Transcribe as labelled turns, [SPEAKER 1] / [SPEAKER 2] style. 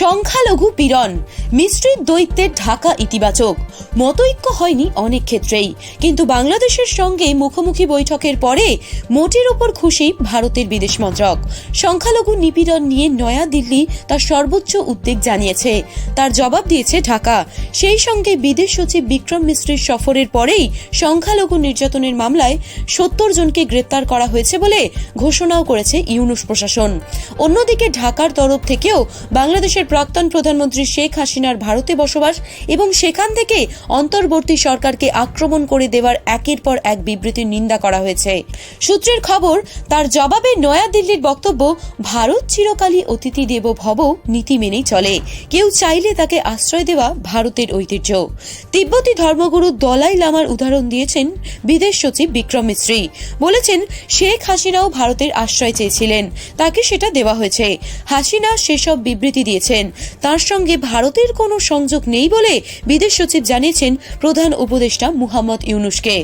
[SPEAKER 1] সংখ্যালঘু পীড়ন। মিশ্রিত দ্বৈতের ঢাকা ইতিবাচক। মতৈক্য হয়নি অনেক ক্ষেত্রেই। কিন্তু বাংলাদেশের সঙ্গে মুখোমুখি বৈঠকের পরে মোটের ওপর খুশি ভারতের বিদেশ মন্ত্রক। সংখ্যালঘু নিপীড়ন নিয়ে নয়াদিল্লি তার সর্বোচ্চ উদ্বেগ জানিয়েছে। তার জবাব দিয়েছে ঢাকা। সেই সঙ্গে বিদেশ সচিব বিক্রম মিশ্রির সফরের পরেই সংখ্যালঘু নির্যাতনের মামলায় সত্তর জনকে গ্রেপ্তার করা হয়েছে বলে ঘোষণাও করেছে ইউনুস প্রশাসন। অন্যদিকে ঢাকার তরফ থেকেও বাংলাদেশের প্রাক্তন প্রধানমন্ত্রী শেখ হাসিনার ভারতে বসবাস এবং সেখান থেকে অন্তর্বর্তী সরকারকে আক্রমণ করে দেওয়ার একের পর এক বিবৃতির নিন্দা করা হয়েছে। সূত্রের খবর, তার জবাবে নয়াদিল্লির বক্তব্য, ভারত চিরকালই অতিথি দেব ভব, নীতি মেনেই চলে। কেউ চাইলে তাকে আশ্রয় দেওয়া ভারতের ঐতিহ্য। তিব্বতী ধর্মগুরু দলাই লামার উদাহরণ দিয়েছেন বিদেশ সচিব বিক্রম মিশ্রি বলেছেন, শেখ হাসিনাও ভারতের আশ্রয় চেয়েছিলেন। তাকে সেটা দেওয়া হয়েছে। হাসিনা সেসব বিবৃতি দিয়েছেন তার সঙ্গে ভারতের কোনো সংযোগ নেই বলে বিদেশ সচিব জানিয়েছেন প্রধান উপদেষ্টা মুহাম্মদ ইউনুসকে।